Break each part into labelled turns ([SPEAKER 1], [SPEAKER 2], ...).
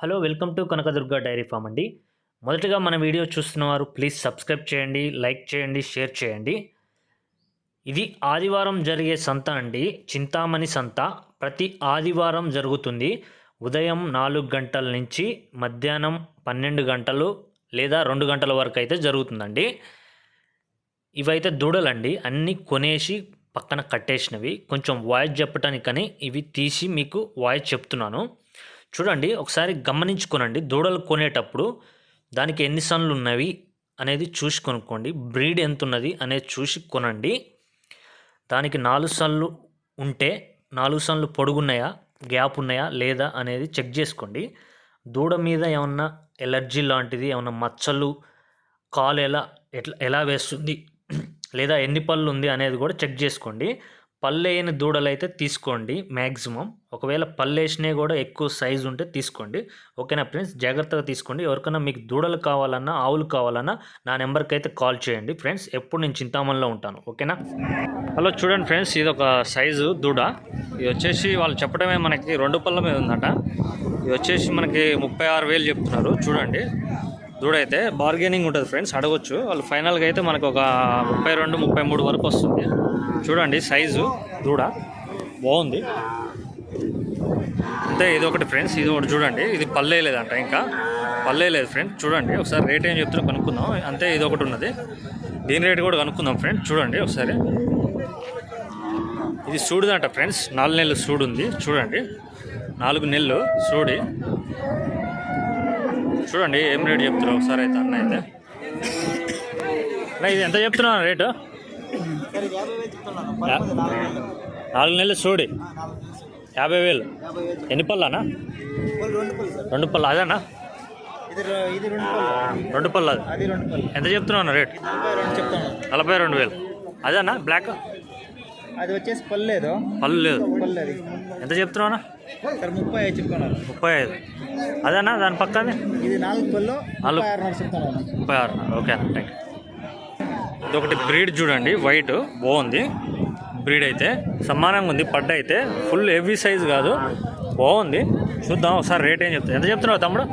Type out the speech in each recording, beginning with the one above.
[SPEAKER 1] Hello welcome to Kanakadurga dairy farm అండి. మొదటగా మన వీడియో చూస్తున్నవారు ప్లీజ్ సబ్స్క్రైబ్ చేయండి లైక్ చేయండి షేర్ చేయండి. ఇది ఆదివారం జరిగే సంత అండి. చింతామణి సంత. ప్రతి ఆదివారం జరుగుతుంది. ఉదయం నాలుగు గంటల నుంచి మధ్యాహ్నం పన్నెండు గంటలు లేదా రెండు గంటల వరకు అయితే జరుగుతుందండి. ఇవైతే దూడలండి. అన్నీ కొనేసి పక్కన కట్టేసినవి. కొంచెం వాయిస్ చెప్పటానికని ఇవి తీసి మీకు వాయిస్ చెప్తున్నాను. చూడండి ఒకసారి గమనించుకోనండి. దూడలు కొనేటప్పుడు దానికి ఎన్ని సన్లు ఉన్నవి అనేది చూసి కొనుక్కోండి. బ్రీడ్ ఎంత ఉన్నది అనేది చూసి కొనండి. దానికి నాలుగు సన్లు ఉంటే నాలుగు సన్లు పొడుగున్నాయా గ్యాప్ ఉన్నాయా లేదా అనేది చెక్ చేసుకోండి. దూడ మీద ఏమన్నా ఎలర్జీ లాంటిది ఏమన్నా మచ్చలు కాలు ఎలా ఎట్లా ఎలా వేస్తుంది లేదా ఎన్ని పళ్ళు ఉంది అనేది కూడా చెక్ చేసుకోండి. పళ్ళు వేయని దూడలు అయితే తీసుకోండి మ్యాక్సిమం ఒకవేళ పళ్ళు వేసినవి కూడా ఎక్కువ సైజు ఉంటే తీసుకోండి. ఓకేనా ఫ్రెండ్స్? జాగ్రత్తగా తీసుకోండి. ఎవరికైనా మీకు దూడలు కావాలన్నా ఆవులు కావాలన్నా నా నెంబర్కి అయితే కాల్ చేయండి ఫ్రెండ్స్. ఎప్పుడు నేను చింతామణిలో ఉంటాను. ఓకేనా? హలో చూడండి ఫ్రెండ్స్ ఇది ఒక సైజు దూడ. ఇది వచ్చేసి వాళ్ళు చెప్పడమే మనకి రెండు పళ్ళ మీద ఉందట. ఇది వచ్చేసి మనకి ముప్పై ఆరు వేలు చెప్తున్నారు. చూడండి. దూడ అయితే బార్గెనింగ్ ఉంటుంది ఫ్రెండ్స్ అడగొచ్చు. వాళ్ళు ఫైనల్గా అయితే మనకు ఒక ముప్పై రెండు ముప్పై మూడు వరకు వస్తుంది. చూడండి సైజు దూడ. బాగుంది. అంతే ఇది ఒకటి ఫ్రెండ్స్ ఇది ఒకటి చూడండి. ఇది పల్లేయలేదంట ఇంకా. పల్లె లేదు ఫ్రెండ్స్ చూడండి. ఒకసారి రేట్ ఏం చెప్తున్నా కనుక్కుందాం. అంతే ఇది ఒకటి ఉన్నది. దీని రేట్ కూడా కనుక్కుందాం ఫ్రెండ్స్ చూడండి ఒకసారి. ఇది సూడుదంట ఫ్రెండ్స్ నాలుగు నెలలు సూడు ఉంది. చూడండి. నాలుగు నెలలు సూడి. చూడండి ఏం రేట్ చెప్తున్నారు? ఒకసారి అయితే అన్న అయితే. ఇది ఎంత చెప్తున్నాను రేటు? నాలుగు నెలలు చూడి యాభై వేలు. ఎన్ని పళ్ళనా? రెండు పళ్ళు అదేనా?
[SPEAKER 2] రెండు పళ్ళు
[SPEAKER 1] అది. ఎంత చెప్తున్నాను రేట్?
[SPEAKER 2] నలభై రెండు
[SPEAKER 1] వేలు. అదేనా బ్లాక్?
[SPEAKER 2] అది వచ్చేసి
[SPEAKER 1] పళ్ళు లేదు.
[SPEAKER 2] పళ్ళు అది.
[SPEAKER 1] ఎంత చెప్తున్నావునా
[SPEAKER 2] ఇక్కడ ముప్పై ఐదు చెప్తున్నాను
[SPEAKER 1] ముప్పై ఐదు. అదేనా దాని పక్కనే?
[SPEAKER 2] ఇది నాలుగు పళ్ళు
[SPEAKER 1] నాలుగు.
[SPEAKER 2] ముప్పై
[SPEAKER 1] ఆరు. ఓకే అన్న థ్యాంక్ ఇది ఒకటి బ్రీడ్ చూడండి వైట్ బాగుంది. బ్రీడ్ అయితే సమానంగా ఉంది పడ్డ అయితే ఫుల్ హెవీ సైజ్ కాదు బాగుంది. చూద్దాం ఒకసారి రేట్ ఏం చెప్తా ఎంత చెప్తున్నావు తమ్ముడు?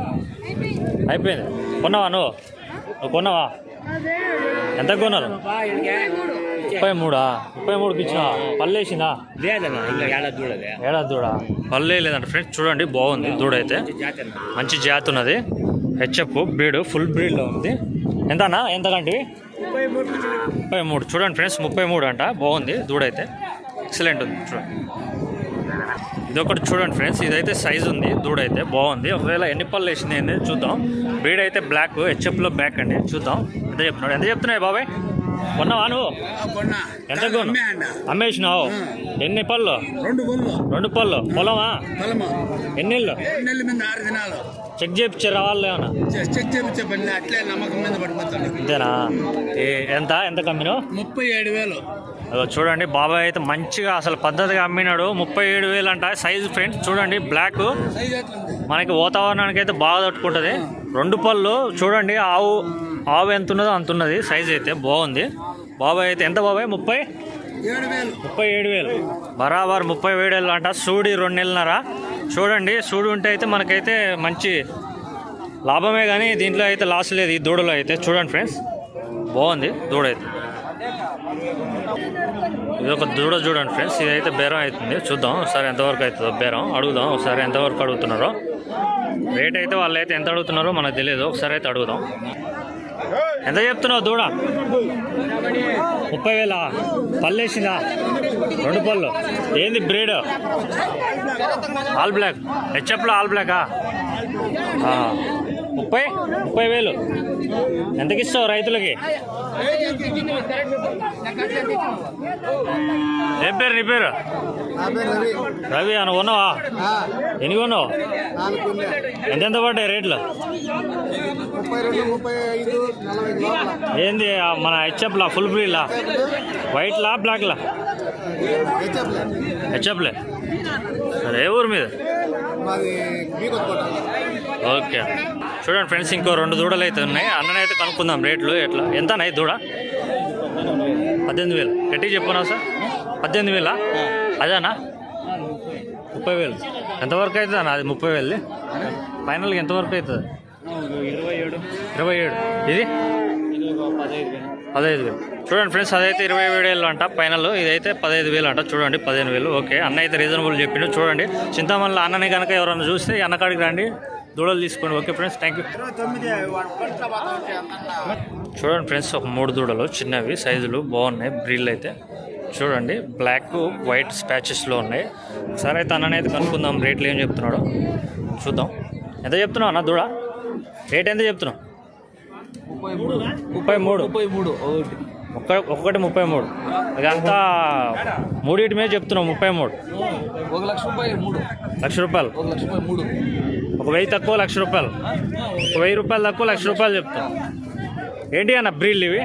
[SPEAKER 1] అయిపోయింది. కొన్నావా నువ్వు? నువ్వు కొన్నావా? ఎంత కొన్నారు? ముప్పై మూడా? ముప్పై మూడుకి ఇచ్చినా పళ్ళు వేసిందా
[SPEAKER 2] లేదన్నా ఇంకా ఏడాది చూడదే
[SPEAKER 1] ఏడాది దూడ పల్లె లేదంట ఫ్రెండ్స్ చూడండి బాగుంది దూడ అయితే మంచి జాతి ఉన్నది. హెచ్ఎఫ్ బ్రీడ్ ఫుల్ బ్రీడ్లో ఉంది. ఎంతనా ఎంత కంటివి
[SPEAKER 2] ముప్పై మూడు.
[SPEAKER 1] మూడు చూడండి ఫ్రెండ్స్ ముప్పై మూడు అంట. బాగుంది దూడ అయితే ఎక్సలెంట్ ఉంది చూడండి. ఇదొకటి చూడండి ఫ్రెండ్స్ ఇదైతే సైజ్ ఉంది దూడ అయితే బాగుంది. ఒకవేళ ఎన్ని పళ్ళు వేసింది అనేది చూద్దాం. బ్రీడ్ అయితే బ్లాక్ హెచ్ఎఫ్లో బ్యాక్ అండి. చూద్దాం. ఎంత చెప్తున్నాడు ఎంత చెప్తున్నాయి బాబాయ్? కొన్నావా నువ్వు? ఎంత అమ్మేసినావు? ఎన్ని పళ్ళు?
[SPEAKER 2] రెండు పళ్ళు.
[SPEAKER 1] రెండు పళ్ళు. పొలమా?
[SPEAKER 2] పొలము.
[SPEAKER 1] ఎన్ని చెక్ చేయించారు వాళ్ళు ఏమన్నా?
[SPEAKER 2] చెక్ పని అట్లే నమ్మకం మీద
[SPEAKER 1] అంతేనా? ఎంత? ఎంత కమ్మినావు?
[SPEAKER 2] ముప్పై ఏడు వేలు.
[SPEAKER 1] అదో చూడండి బాబాయ్ అయితే మంచిగా అసలు పద్ధతిగా అమ్మినాడు. ముప్పై ఏడు వేలు అంట. సైజు ఫ్రెండ్స్ చూడండి బ్లాక్. మనకి వాతావరణానికి అయితే బాగా తట్టుకుంటుంది. రెండు పళ్ళు చూడండి ఆవు. ఆవు ఎంత ఉన్నదో అంత ఉన్నది. సైజ్ అయితే బాగుంది. బాబాయ్ అయితే ఎంత బాబాయ్? ముప్పై? ముప్పై ఏడు వేలు బరాబర్ ముప్పై ఏడు వేలు అంట. సూడి రెండు నెలన్నర చూడండి సూడి ఉంటే అయితే మనకైతే మంచి లాభమే కానీ దీంట్లో అయితే లాస్ లేదు ఈ దూడలో అయితే. చూడండి ఫ్రెండ్స్. బాగుంది దూడ అయితే. ఇది ఒక దూడ చూడండి ఫ్రెండ్స్. ఇదైతే బేరం అవుతుంది. చూద్దాం ఒకసారి ఎంతవరకు అవుతుందో బేరం. అడుగుదాం ఒకసారి ఎంతవరకు అడుగుతున్నారో. రేట్ అయితే వాళ్ళు అయితే ఎంత అడుగుతున్నారో మనకు తెలియదు. ఒకసారి అయితే అడుగుదాం. ఎంత చెప్తున్నావు దూడ? ముప్పై వేలా? పల్లేసిందా? రెండు పళ్ళు. ఏంది బ్రీడ్? All black. హెచ్ఎఫ్లో ఆల్ బ్లాకా? ముప్పై? ముప్పై వేలు. ఎంతకి ఇస్తావు రైతులకి? ఏం పేరు నీ పేరు? రవి అని ఉన్నావా ఎన్ని కొన్నావు? ఎంతెంత పడ్డాయి రేట్లు? ఏంది మన హెచ్ఎఫ్లా ఫుల్ బ్రీడ్లా వైట్లా బ్లాక్లా హెచ్ఎఫ్లే సరే ఏ ఊరు మీద? ఓకే. చూడండి ఫ్రెండ్స్ ఇంకో రెండు దూడలు అయితే ఉన్నాయి. అన్ననైతే కనుక్కుందాం రేట్లు ఎట్లా. ఎంత అన్నాయి దూడ? పద్దెనిమిది వేలు. గట్టి చెప్పున్నావు సార్? పద్దెనిమిది వేలా? అదేనా? ముప్పై వేలు. ఎంతవరకు అవుతుంది అన్న అది ముప్పై వేలు ఫైనల్గా ఎంతవరకు అవుతుంది?
[SPEAKER 2] ఇరవై ఏడు.
[SPEAKER 1] ఇరవై ఏడు ఇది?
[SPEAKER 2] పదహైదు వేలు.
[SPEAKER 1] చూడండి ఫ్రెండ్స్ అదైతే ఇరవై ఏడు వేలు అంట ఫైనల్. ఇదైతే పదహైదు వేలు అంట. చూడండి పదిహేను వేలు. ఓకే. అన్న అయితే రీజనబుల్ చెప్పిండు. చూడండి. చింతమల్ల అన్నని కనుక ఎవరైనా చూస్తే అన్నకాడికి రండి. దూడలు తీసుకోండి. ఓకే ఫ్రెండ్స్ థ్యాంక్ యూ చూడండి ఫ్రెండ్స్ ఒక మూడు దూడలు చిన్నవి సైజులు బాగున్నాయి బ్రీల్ అయితే. చూడండి బ్లాక్ వైట్ స్పాచెస్లో ఉన్నాయి. సరే అయితే అన్నని అయితే కనుక్కుందాం రేట్లు ఏం చెప్తున్నాడు. చూద్దాం. ఎంత చెప్తున్నావు అన్న దూడ? రేట్ ఎంత చెప్తున్నావు?
[SPEAKER 2] ముప్పై మూడు.
[SPEAKER 1] ముప్పై మూడు ఒక్క ఒక్కటి ముప్పై మూడు. ఇదంతా మూడింటి మీద చెప్తున్నాం ముప్పై మూడు.
[SPEAKER 2] ఒక లక్ష రూపాయలు మూడు.
[SPEAKER 1] లక్ష రూపాయలు.
[SPEAKER 2] ఒక లక్ష రూపాయలు మూడు.
[SPEAKER 1] ఒక వెయ్యి తక్కువ లక్ష రూపాయలు. ఒక వెయ్యి రూపాయలు తక్కువ లక్ష రూపాయలు చెప్తాం. ఏంటి అన్న బ్రీల్ ఇవి?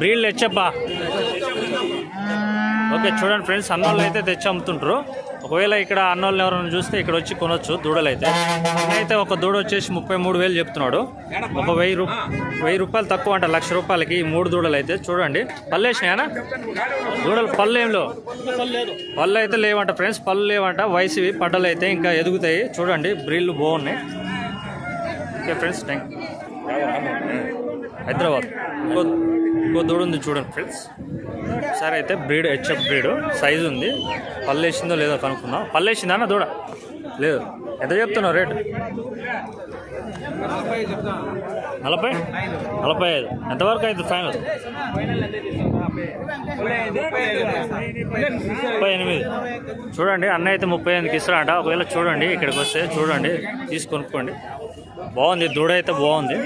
[SPEAKER 1] బ్రీల్ తెచ్చబ్బా. ఓకే చూడండి ఫ్రెండ్స్ అన్నోళ్ళు అయితే తెచ్చి అమ్ముతుంటారు. ఒకవేళ ఇక్కడ అన్నోళ్ళని ఎవరైనా చూస్తే ఇక్కడ వచ్చి కొనొచ్చు దూడలు అయితే అయితే ఒక దూడ వచ్చేసి ముప్పై మూడు వేలు చెప్తున్నాడు. ఒక వెయ్యి రూ వెయ్యి రూపాయలు తక్కువ అంట లక్ష రూపాయలకి ఈ మూడు దూడలు అయితే చూడండి. పళ్ళు వేసినాయనా? దూడలు పళ్ళు ఏం లేవు. పళ్ళు అయితే లేవంట ఫ్రెండ్స్ పళ్ళు లేవంట. వయసువి పడ్డలు అయితే ఇంకా ఎదుగుతాయి. చూడండి బ్రిల్లు బాగున్నాయి. Okay friends thank Hyderabad. ఇంకో దూడ ఉంది చూడండి. ఫ్రెండ్స్ సరే అయితే బ్రీడ్ హెచ్ఎఫ్ బ్రీడ్. సైజు ఉంది. పళ్ళు వేసిందో లేదో కనుక్కుందాం. పళ్ళు వేసిందా అన్న దూడ? లేదు. ఎంత చెప్తున్నావు రేటు? నలభై? నలభై ఐదు. ఎంతవరకు అవుతుంది ఫైనల్? ముప్పై ఎనిమిది. చూడండి అన్న అయితే ముప్పై ఎనిమిదికి ఇస్తారంట ఒకవేళ చూడండి ఇక్కడికి వస్తే చూడండి తీసి కొనుక్కోండి. బాగుంది దూడ అయితే బాగుంది.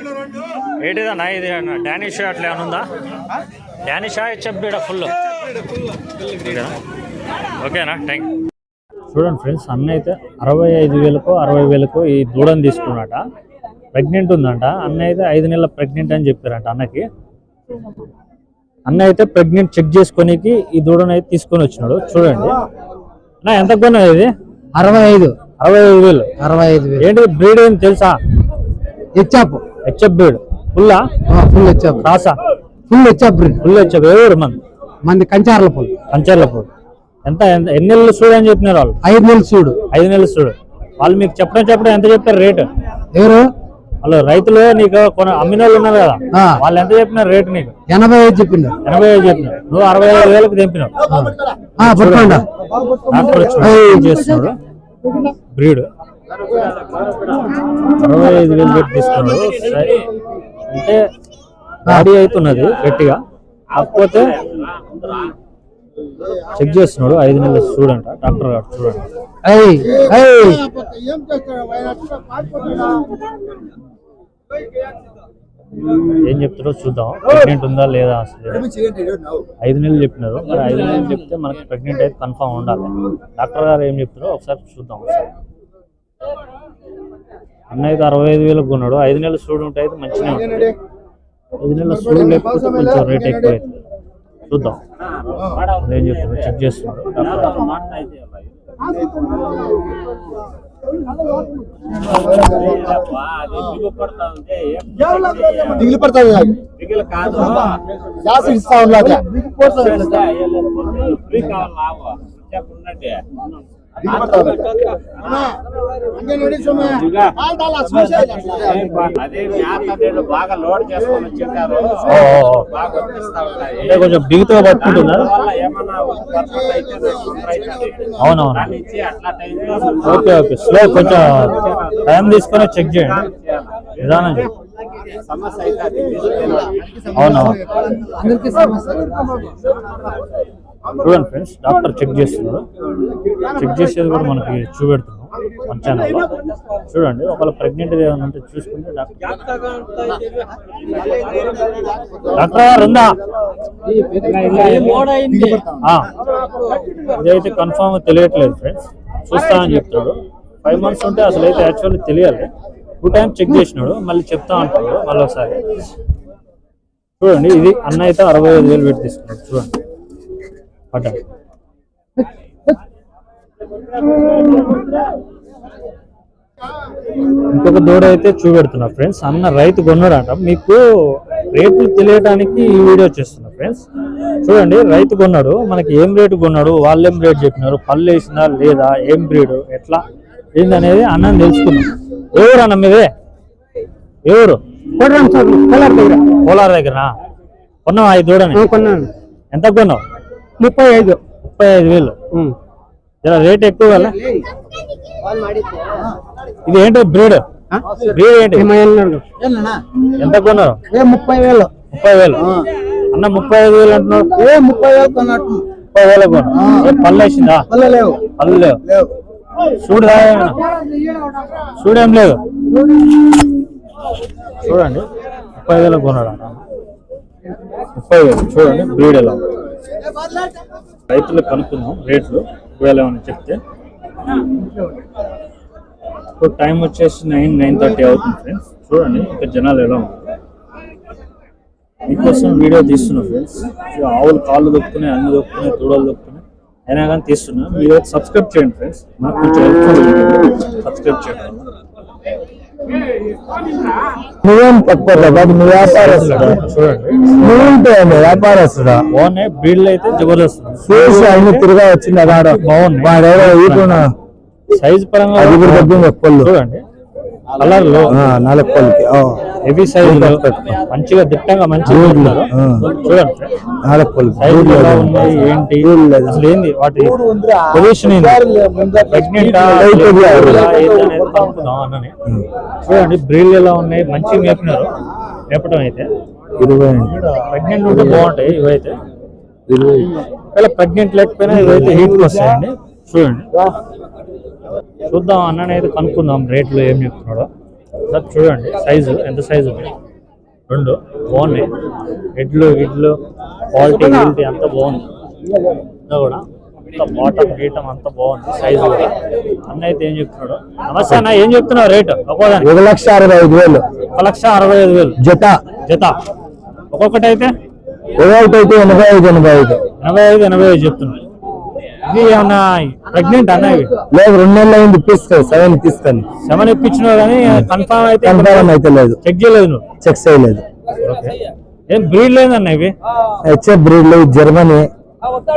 [SPEAKER 1] ఏంటిదన్నా ఇది? అన్న డానిష్ అట్లా ఏమైనా ఉందా? డానిషా చెప్పిడ ఫుల్. ఓకేనా? థ్యాంక్ చూడండి ఫ్రెండ్స్ అన్న అయితే అరవై ఐదు వేలకు అరవై వేలకు ఈ దూడని తీసుకున్నాట ప్రెగ్నెంట్ ఉందంట. అన్న అయితే ఐదు నెలల ప్రెగ్నెంట్ అని చెప్పారంట అన్నకి. అన్న అయితే ప్రెగ్నెంట్ చెక్ చేసుకోనికి ఈ దూడను అయితే తీసుకొని వచ్చినాడు. చూడండి. అన్న ఎంత కొన్నా ఇది?
[SPEAKER 3] అరవై ఐదు.
[SPEAKER 1] అరవై ఐదు వేలు.
[SPEAKER 3] అరవై ఐదు వేలు.
[SPEAKER 1] ఏంటి బ్రీడ్ ఏంటి తెలుసా?
[SPEAKER 3] హెచ్ఆప్
[SPEAKER 1] హెచ్ఎఫ్ బ్రీడ్ ఫుల్లా?
[SPEAKER 3] ఫుల్ హెచ్ఆప్
[SPEAKER 1] రాసా
[SPEAKER 3] ఫుల్ బ్రీడ్
[SPEAKER 1] ఫుల్ హెచ్ఎఫ్ ఎవరు మన
[SPEAKER 3] మంది కంచార్ల పుల్.
[SPEAKER 1] ఎంత ఎంత ఎన్ని నెలలు చూడు అని చెప్పినారు వాళ్ళు?
[SPEAKER 3] ఐదు నెలలు చూడు.
[SPEAKER 1] ఐదు నెలలు చూడు. వాళ్ళు మీకు చెప్పడం చెప్పడం ఎంత చెప్పారు రేటు?
[SPEAKER 3] ఎవరు?
[SPEAKER 1] వాళ్ళు రైతులు నీకు కొన అమ్మిన వాళ్ళు ఉన్నారు కదా? వాళ్ళు ఎంత చెప్పినారు రేటు నీకు?
[SPEAKER 3] ఎనభై ఐదు చెప్పిండు
[SPEAKER 1] ఎనభై ఐదు చెప్పినారు. నువ్వు అరవై ఐదు వేలకు తెంపినావు. వచ్చి. చేస్తున్నాడు? బ్రీడ్. అరవై ఐదు వేలు పెట్టి తీసుకున్నాడు. అంటే బాడీ అవుతున్నది గట్టిగా. కాకపోతే చెక్ చేస్తున్నాడు ఐదు నెలలు చూడంట డాక్టర్ గారు చూడండి. ఏం చెప్తారో చూద్దాం. ప్రెగ్నెంట్ ఉందా లేదా అసలు? ఐదు నెలలు చెప్పినారు. మరి ఐదు నెలలు చెప్తే మనకి ప్రెగ్నెంట్ అయితే కన్ఫామ్ ఉండాలి. డాక్టర్ గారు ఏం చెప్తారో ఒకసారి చూద్దాం. ఒకసారి అన్న అయితే అరవై ఐదు వేలకు కొన్నాడు ఐదు నెలలు చూడు ఉంటే అయితే మంచిగా ఉంటుంది ఐదు నెలలు చూడు లేకపోతే కొంచెం రేట్ ఎక్కువ అవుతుంది చూద్దాం ఏం చెప్తారో చెక్.
[SPEAKER 3] దిగులు పడుతుంది గ్యాస్ ఇస్తా
[SPEAKER 4] నీళ్ళు బాగా లోడ్ బాగా
[SPEAKER 1] అంటే కొంచెం బిగుతుగా పట్టుకుంటున్నారు. అవునవును. Okay okay. స్లో కొంచెం టైం తీసుకొని చెక్ చేయండి. నిదానం అవునవును.
[SPEAKER 3] అందరికీ సమస్య.
[SPEAKER 1] చూడండి ఫ్రెండ్స్ డాక్టర్ చెక్ చేస్తున్నారు చెక్ చేసేది కూడా మనకి చూపెడుతున్నాం మన ఛానల్లో చూడండి ఒకవేళ ప్రెగ్నెంట్ ఏమైనా ఉంటే చూసుకుంటే డాక్టర్ డాక్టర్ గారు ఉందా? ఇదైతే కన్ఫామ్ తెలియట్లేదు ఫ్రెండ్స్ చూస్తా అని చెప్తున్నాడు. ఫైవ్ మంత్స్ ఉంటే అసలు అయితే యాక్చువల్లీ తెలియాలి. టూ టైమ్స్ చెక్ చేసినాడు మళ్ళీ చెప్తా అంటున్నాడు మళ్ళీ ఒకసారి చూడండి ఇది అన్న అయితే అరవై ఐదు వేలు పెట్టి తీసుకున్నాడు చూడండి. పడ్డాడు ఇంకొక దూడ అయితే చూపెడుతున్నా ఫ్రెండ్స్. అన్న రైతు కొన్నాడంట. మీకు రేట్లు తెలియడానికి ఈ వీడియో చేస్తున్నా ఫ్రెండ్స్. చూడండి రైతు కొన్నాడు. మనకి ఏం రేటు కొన్నాడు? వాళ్ళు ఏం రేటు చెప్పినారు? పళ్ళు వేసిందా లేదా? ఏం బ్రీడ్? ఎట్లా? ఏందనేది అన్నం తెలుసుకున్నాం ఎవరు అన్న మీదే? ఎవరు?
[SPEAKER 3] కలర్ దగ్గర.
[SPEAKER 1] కోలార్ దగ్గర కొన్నావు ఐదు దూడని ఎంత కొన్నావు?
[SPEAKER 3] ముప్పై ఐదు.
[SPEAKER 1] ముప్పై ఐదు వేలు. రేట్ ఎక్కువ ఇది ఏంటో బ్రీడ్? బ్రీడ్ ఏంటి? ఎంత కొన్నారు?
[SPEAKER 3] ఏ ముప్పై వేలు.
[SPEAKER 1] ముప్పై వేలు. అన్న ముప్పై ఐదు వేలు అంటున్నావు
[SPEAKER 3] ఏ ముప్పై వేలు కొన్నట్టు.
[SPEAKER 1] ముప్పై వేలు కొను ఏ పళ్ళు వేసిందా?
[SPEAKER 3] లేవు.
[SPEAKER 1] పళ్ళు లేవు. చూడు చూడేం లేదు. చూడండి. ముప్పై వేలు కొన్నాడు అన్న. ముప్పై వేలు. చూడండి బ్రీడ్ ఎలా ఉంది. రైతులు కనుక్కుందాం రేట్లు ఒకవేళ ఏమైనా చెప్తే. ఇప్పుడు టైం వచ్చేసి నైన్ నైన్ థర్టీ అవుతుంది ఫ్రెండ్స్. చూడండి ఇంకా జనాలు ఎలా ఉంటాయి మీకోసం వీడియో తీస్తున్నా ఫ్రెండ్స్. ఆవులు కాళ్ళు దొక్కుతున్నాయి అన్ని దొక్కుతున్నాయి దూడలు దొక్కుతున్నాయి. అయినా కానీ తీస్తున్నా. మీరు సబ్స్క్రైబ్ చేయండి ఫ్రెండ్స్. మనకు కొంచెం సబ్స్క్రైబ్ చేయండి.
[SPEAKER 3] నువ్వేం తక్కువ నువ్వు వ్యాపారస్తుడా?
[SPEAKER 1] చూడండి.
[SPEAKER 3] నువ్వుంటే వ్యాపారస్తుడా?
[SPEAKER 1] బాగున్నాయి బ్రీడ్లు అయితే జబర్దస్త్.
[SPEAKER 3] చూసి అన్ని తిరిగా వచ్చింది అదాడ
[SPEAKER 1] బాగుంది.
[SPEAKER 3] వాడెవరో
[SPEAKER 1] సైజ్ పరంగా
[SPEAKER 3] అది కూడా తగ్గింది పళ్ళు
[SPEAKER 1] చూడండి. కలర్లో
[SPEAKER 3] ఆ, నాలుగు పళ్ళకి
[SPEAKER 1] హెవీ సైజ్ మంచిగా దిట్టంగా మంచిగా
[SPEAKER 3] Good.
[SPEAKER 1] ఉన్నారు.
[SPEAKER 3] ఆ.
[SPEAKER 1] చూడండి ఏంటి. అసలు ఏంది? వాటి పొజిషన్. అన్నని. చూడండి బ్రీల్ ఎలా ఉన్నాయి? మంచిగా మేపినారు. మేపడం అయితే.
[SPEAKER 3] ఇరవై
[SPEAKER 1] ప్రెగ్నెంట్ ఉంటే బాగుంటాయి ఇవైతే.
[SPEAKER 3] ఇరవై
[SPEAKER 1] ఒకవేళ ప్రెగ్నెంట్ లేకపోయినా ఇవైతే హీట్ వస్తాయండి. చూడండి. చూద్దాం అన్నని అయితే కనుక్కుందాం రేట్లు ఏం చెప్తున్నాడో. సార్ చూడండి సైజు ఎంత సైజు ఉంది? రెండు బాగున్నాయి. ఎడ్లు గిడ్లు క్వాలిటీ క్వాలిటీ అంతా బాగుంది. ఇంకా కూడా అంత బాటం గీటం అంతా బాగుంది సైజు కూడా. అన్న అయితే ఏం చెప్తున్నాడు? నమస్తే అన్న ఏం చెప్తున్నావు రేటు? ఒక్కోదానికి
[SPEAKER 3] ఒక లక్ష అరవై ఐదు వేలు.
[SPEAKER 1] ఒక లక్ష అరవై ఐదు వేలు.
[SPEAKER 3] జత.
[SPEAKER 1] జత. ఒక్కొక్కటి అయితే
[SPEAKER 3] ఒకటి అయితే ఎనభై ఐదు ఎనభై ఐదు.
[SPEAKER 1] ఎనభై ఐదు ఎనభై ఐదు చెప్తున్నాడు. ప్రెగ్నెంట్ అన్న ఇవి?
[SPEAKER 3] లేదు రెండు నెలలు అయింది తీసుకో సెవెన్ తీసుకొని.
[SPEAKER 1] సెవెన్ ఇప్పించినావు కానీ కన్ఫామ్ అయితే
[SPEAKER 3] కన్ఫర్మ్ అయితే లేదు.
[SPEAKER 1] చెక్ చేయలేదు నువ్వు?
[SPEAKER 3] చెక్ చేయలేదు.
[SPEAKER 1] ఏం బ్రీడ్ లేదన్న ఇవి?
[SPEAKER 3] హెచ్ఎఫ్ బ్రీడ్లు జర్మనీ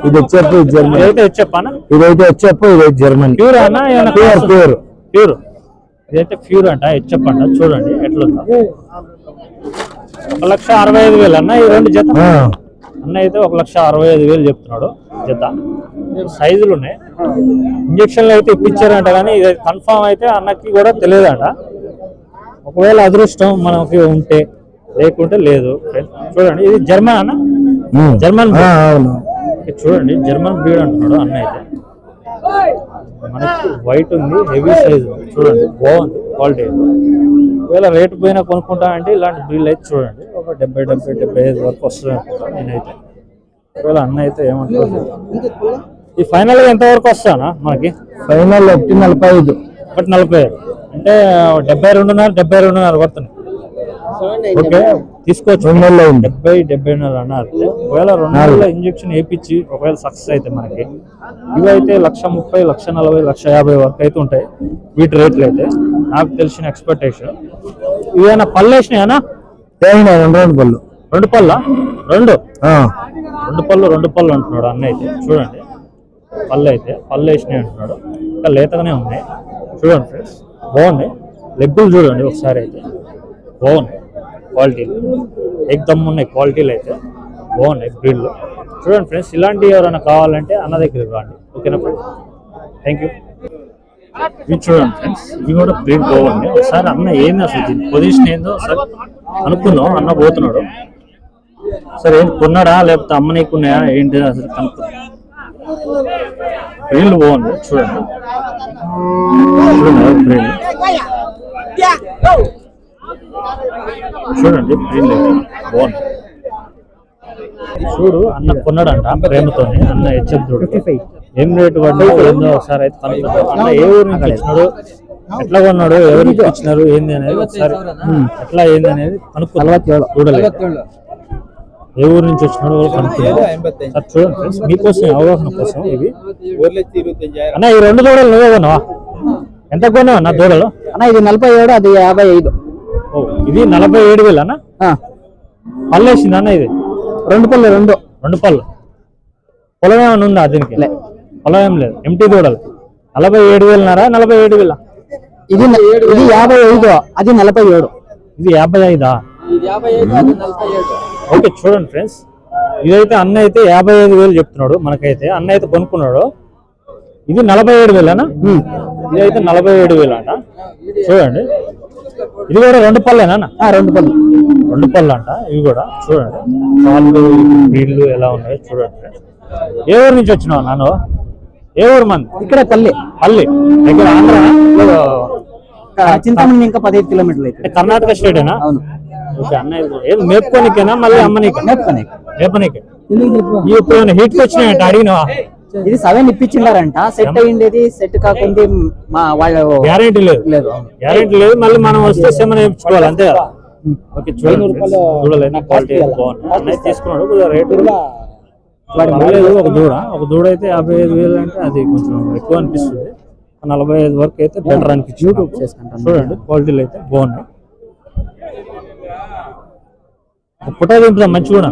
[SPEAKER 3] ఇది హెచ్ఎఫ్ జర్మనీ
[SPEAKER 1] ఇదైతే చెప్పానా
[SPEAKER 3] ఇదైతే హెచ్ఎఫ్ ఇదైతే జర్మనీ
[SPEAKER 1] ప్యూర్ అన్న
[SPEAKER 3] ప్యూర్ ప్యూర్
[SPEAKER 1] ప్యూర్ ఇదైతే ప్యూర్ అంట అంట చూడండి ఎట్లుందో. ఒక లక్ష అరవై ఐదు వేలు అన్న ఈ రెండు జత? అన్న అయితే ఒక లక్ష అరవై ఐదు వేలు చెప్తున్నాడు. జత. సైజులు ఉన్నాయి ఇంజక్షన్లు అయితే ఇప్పించారంట కానీ ఇది కన్ఫామ్ అయితే అన్నకి కూడా తెలియదంట. ఒకవేళ అదృష్టం మనకి ఉంటే లేకుంటే లేదు. చూడండి ఇది జర్మన్ అన్న. జర్మన్ చూడండి జర్మన్ బ్రీడ్ అంటున్నాడు అన్న అయితే. మనకి వైట్ ఉంది హెవీ సైజ్ ఉంది. చూడండి బాగుంది క్వాలిటీ ఒకవేళ రేటు పోయినా కొనుక్కుంటా అంటే ఇలాంటి బ్రీడ్ అయితే చూడండి. ఒక డెబ్బై డెబ్బై డెబ్బై ఐదు వరకు వస్తుంది అనుకుంటా నేనైతే. ఒకవేళ అన్న అయితే ఏమంటారు? ఈ ఫైనల్ ఎంత వరకు వస్తానా మనకి?
[SPEAKER 3] ఫైనల్ ఒకటి నలభై ఐదు.
[SPEAKER 1] ఒకటి నలభై ఐదు. అంటే డెబ్బై రెండున్నర డెబ్బై రెండున్నర పడుతుంది ఓకే తీసుకోవచ్చు.
[SPEAKER 3] రెండు నెలలు అయింది.
[SPEAKER 1] డెబ్బై డెబ్బైన్నర అన్నారు. ఒకవేళ రెండు నెలల ఇంజక్షన్ వేయించి ఒకవేళ సక్సెస్ అయితే మనకి. ఇవైతే లక్ష ముప్పై లక్ష నలభై లక్ష యాభై వరకు అయితే ఉంటాయి. వీటి రేట్లు అయితే. నాకు తెలిసిన ఎక్స్పెక్టేషన్ ఇవేనా పళ్ళు వేసినాయనా?
[SPEAKER 3] రెండు రెండు పళ్ళు.
[SPEAKER 1] రెండు పళ్ళ? రెండు?
[SPEAKER 3] ఆ,
[SPEAKER 1] రెండు పళ్ళు రెండు పళ్ళు అంటున్నాడు అన్న అయితే. చూడండి. పళ్ళు అయితే పళ్ళు వేసినాయి అంటున్నాడు. ఇంకా లేతగానే ఉన్నాయి. చూడండి ఫ్రెండ్స్. బాగున్నాయి. లెగ్గులు చూడండి ఒకసారి అయితే. బాగున్నాయి క్వాలిటీలు ఎగ్దమ్ ఉన్నాయి క్వాలిటీలు అయితే. బాగున్నాయి బ్రీడ్లు చూడండి ఫ్రెండ్స్ ఇలాంటివి ఎవరైనా కావాలంటే అన్న దగ్గరికి రాండి. ఓకేనా ఫ్రెండ్స్? థ్యాంక్ యూ ఇవి చూడండి ఫ్రెండ్స్. ఇవి కూడా బ్రీడ్ బాగుంది ఒకసారి అన్న ఏంది అసలు పొజిషన్ ఏందో ఒకసారి అనుకుందాం. అన్న పోతున్నాడు. సరే కొన్నాడా లేకపోతే అమ్మ నీకు ఉన్నాయా ఏంటి అసలు కనుక్కుందాం బ్రీడ్లు బాగుంది చూడండి. చూడండి బాగుంది చూడు అన్న కొన్నాడంట ప్రేమతోని అన్న హెచ్చరితుడు ఏం రేటు పడ్డా ఏందో ఒకసారి అయితే కనుక్కుందాం. అన్న ఏ ఊరు నుంచి వచ్చినాడు ఎట్లా కొన్నాడు? ఎవరికి ఇచ్చినారు? ఏంది అనేది ఒకసారి. ఎట్లా ఏంది అనేది కనుక్కుందాం. చూడలేదు. ఏ ఊరు నుంచి వచ్చినాడు కూడా కనుక్కుందాం సార్ చూడండి ఫ్రెండ్స్ మీకోసం అవగాహన కోసం ఇవి. అన్న ఈ రెండు దూడలు నువ్వే కొన్నావా? ఎంత కొన్నావు అన్న దూడలు?
[SPEAKER 3] అన్న ఇది నలభై ఏడు అది యాభై ఐదు.
[SPEAKER 1] ఓ ఇది నలభై ఏడు వేలు అన్న? పల్లేసింది అన్న ఇది?
[SPEAKER 5] రెండు పళ్ళు రెండు.
[SPEAKER 1] రెండు పళ్ళు. పొలం ఏమైనా ఉందా దీనికి? పొలం ఏం లేదు. ఎంటీ దూడలు. నలభై ఏడు వేలున్నారా నలభై ఏడు వేల?
[SPEAKER 5] ఇది ఇది యాభై ఐదు అది నలభై ఏడు.
[SPEAKER 1] ఇది యాభై ఐదా? ఓకే చూడండి ఫ్రెండ్స్. ఇదైతే అన్న అయితే యాభై ఐదు వేలు చెప్తున్నాడు మనకైతే. అన్న అయితే కొనుక్కున్నాడు. ఇది నలభై ఏడు వేలేనా? ఇదైతే నలభై ఏడు వేలు అంట చూడండి. ఇది కూడా రెండు పళ్ళేనా
[SPEAKER 5] రెండు పళ్ళు.
[SPEAKER 1] రెండు పళ్ళు అంట ఇవి కూడా చూడండి. కాళ్ళు బీళ్ళు ఎలా ఉన్నాయో చూడండి. ఏ ఊరు నుంచి వచ్చినావు నాను ఏ ఊరు మంది?
[SPEAKER 5] ఇక్కడ పల్లి.
[SPEAKER 1] పల్లి. దగ్గర ఆంధ్ర?
[SPEAKER 5] చింతామణి ఇంకా పదిహేను కిలోమీటర్లు అయితే.
[SPEAKER 1] కర్ణాటక స్టేటేనా?
[SPEAKER 5] అవును.
[SPEAKER 1] అన్న ఏది మేపుకోనికేనా? మళ్ళీ అమ్మనీకి?
[SPEAKER 5] మేపుకొని
[SPEAKER 1] మేపనీకి ఇప్పుడు హీట్కి వచ్చినాయంట అడిగినావా?
[SPEAKER 5] ఇది సెవెన్ ఇప్పించిండారంట. సెట్ అయ్యిండేది సెట్ కాకుండా మా వాళ్ళు
[SPEAKER 1] గ్యారెంటీ లేదు.
[SPEAKER 5] లేదు.
[SPEAKER 1] గ్యారెంటీ లేదు. మళ్ళీ మనం వస్తే సెమన్ వేయించుకోవాలి అంతే కదా? ఓకే చూడండి. క్వాలిటీ బాగుంది. తీసుకున్నాడు కొద్దిగా రేటు ఒక దూడ. ఒక దూడ అయితే యాభై ఐదు వేలు అంటే అది కొంచెం ఎక్కువ అనిపిస్తుంది. నలభై ఐదు వరకు అయితే బెటర్ అనిపించింది. చూడండి క్వాలిటీలు అయితే బాగున్నాయి ఒక పుట్ట దింపుదాం మంచి కూడా